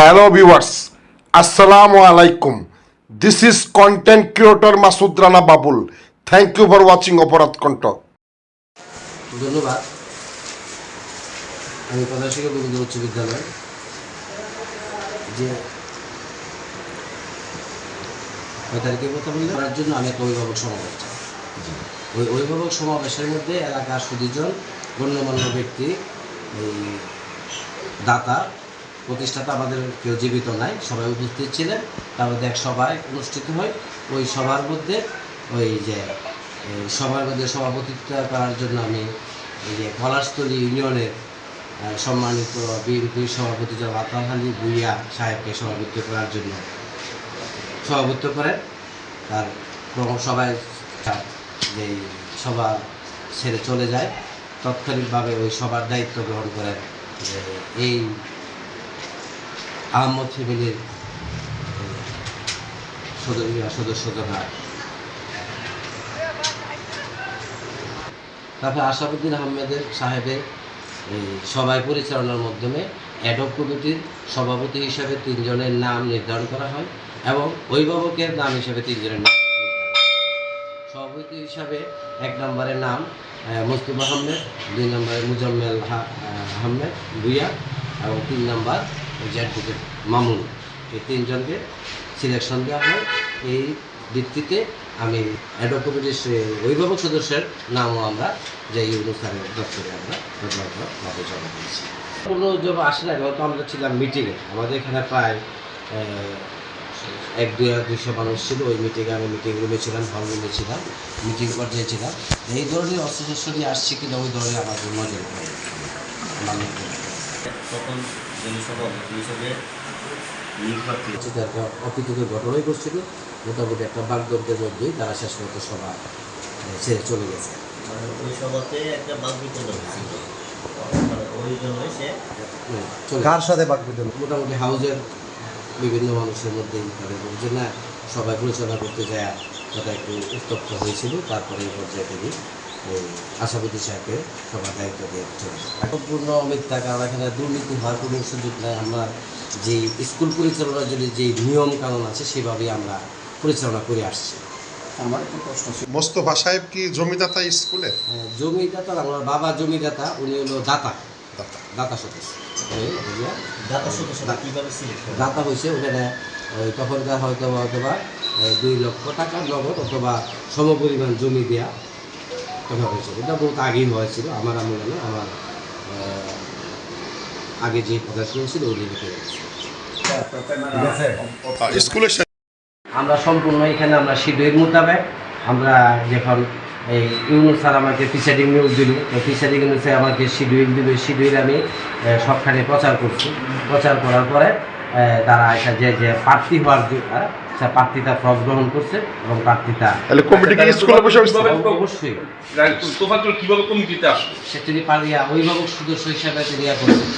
Hello viewers আসসালামু আলাইকুম this is content creator Masud Rana Babul thank you for watching অপরাধ কণ্ঠ ধন্যবাদ। আমি উচ্চ বিদ্যালয় যে কয় তারিখের কথা বললে করার জন্য আমি একটা অভিভাবক সমাবেশ চাই। ওই অভিভাবক সমাবেশের মধ্যে এলাকার সুদীজন গণ্যমান্য ব্যক্তি এই দাতা প্রতিষ্ঠাতা আমাদের কেউ জীবিত নাই, সবাই উপস্থিত ছিলেন। তার মধ্যে এক সভায় অনুষ্ঠিত হয়। ওই সভার মধ্যে ওই যে সভার মধ্যে সভাপতিত্ব করার জন্য আমি এই যে পলাশতলী ইউনিয়নের সম্মানিত বিএনপির সভাপতি জনাব আতাল আলী ভুইয়া সাহেবকে সভাপতিত্ব করার জন্য সভাপতিত্ব করেন। তার তার যে সভা ছেড়ে চলে যায়। তাৎক্ষণিকভাবে ওই সবার দায়িত্ব গ্রহণ করেন এই আহমদ সদস্য সদস্যজনা তারপরে আশাফুদ্দিন আহমেদের সাহেবের সভায় পরিচালনার মাধ্যমে অ্যাডক কমিটির সভাপতি হিসাবে তিনজনের নাম নির্ধারণ করা হয় এবং অভিভাবকের নাম হিসাবে তিনজনের নাম। সভাপতি হিসাবে এক নম্বরের নাম আহ, আহমেদ দুই নম্বরে মুজাম্মেল আহমেদ ভুইয়া এবং তিন নম্বর যে অ্যাডভোকেট মামুন। এই তিনজনকে সিলেকশন দেওয়া হয়। এই ভিত্তিতে আমি অ্যাডক কমিটির অভিভাবক সদস্যের নামও আমরা যে ইউনুস স্যারের দপ্তরে আমরা যথাযথভাবে জমা দিয়েছি। কোনো জমা আসে না হয়তো আমরা ছিলাম মিটিংয়ে আমাদের এখানে প্রায় এক, দুই, দুইশো মানুষ ছিল। ওই মিটিংয়ে আমি মিটিং রুমে ছিলাম হল রুমে ছিলাম মিটিং পর্যায়ে ছিলাম। এই ধরনের অস্ত্রশস্ত্র নিয়ে আসছি কিনা ওই ধরনের আমাদের নজর করি। তখন হিসেবে যে অপ্রীতিকর ঘটনাই ঘটছিল মোটামুটি একটা বাগদত্তের মধ্যেই তারা শেষ পর্যন্ত সভা ছেড়ে চলে গেছে। মানে ওই সভাতে একটা বাক বিতরণ ওই জন্যই সে কার সাথে মোটামুটি হাউজের বিভিন্ন মানুষের তাদের বলছে না সবাই পরিচালনা করতে যায় তারা একটু উত্তপ্ত হয়েছিল তারপরে এই পর্যায়ে তিনি আশাপতি সাহেবকে সবার দায়িত্ব দিয়ে। সম্পূর্ণ মিথ্যা কারণ এখানে দুর্নীতি হওয়ার কোনো সুযোগ নাই। আমরা যে স্কুল পরিচালনার জন্য যে নিয়ম কানুন আছে সেভাবেই আমরা পরিচালনা করে আসছি। মোস্তফা সাহেব কি জমিদাতা স্কুলে? হ্যাঁ, জমিদাতা আমার বাবা জমিদাতা উনি হলো দাতা। দাতা। সদস্য। দাতা কীভাবে দাতা হয়েছে ওখানে ওই তখনকার হয়তো বা দুই লক্ষ টাকা নগদ অথবা সমপরিমাণ জমি দেওয়া কথা হয়েছিল। এটা বহুত আগেই হয়েছিল আমার আমলে না আমার আগে যে কথা শুনেছিল ওই লিখে স্কুলের আমরা সম্পূর্ণ এখানে আমরা শিডিউল মোতাবেক আমরা যখন এই ইউনুস স্যার আমাকে প্রিসাইডিং নিউজ দিল তো প্রিসাইডিং নিউজে আমাকে শিডিউল দিল শিডিউল আমি সবখানে প্রচার করছি। প্রচার করার পরে তারা এটা যে যে প্রার্থী হওয়ার যে আহ, সে প্রার্থিতা ফর্ম গ্রহণ করছে এবং প্রার্থিতা তাহলে কমিটি কি স্কুলে বসে উঠছে? অবশ্যই। তোফাজুল কীভাবে কমিটিতে আসবে? সে তিনি পারিয়া অভিভাবক সদস্য হিসাবে তিনি করছেন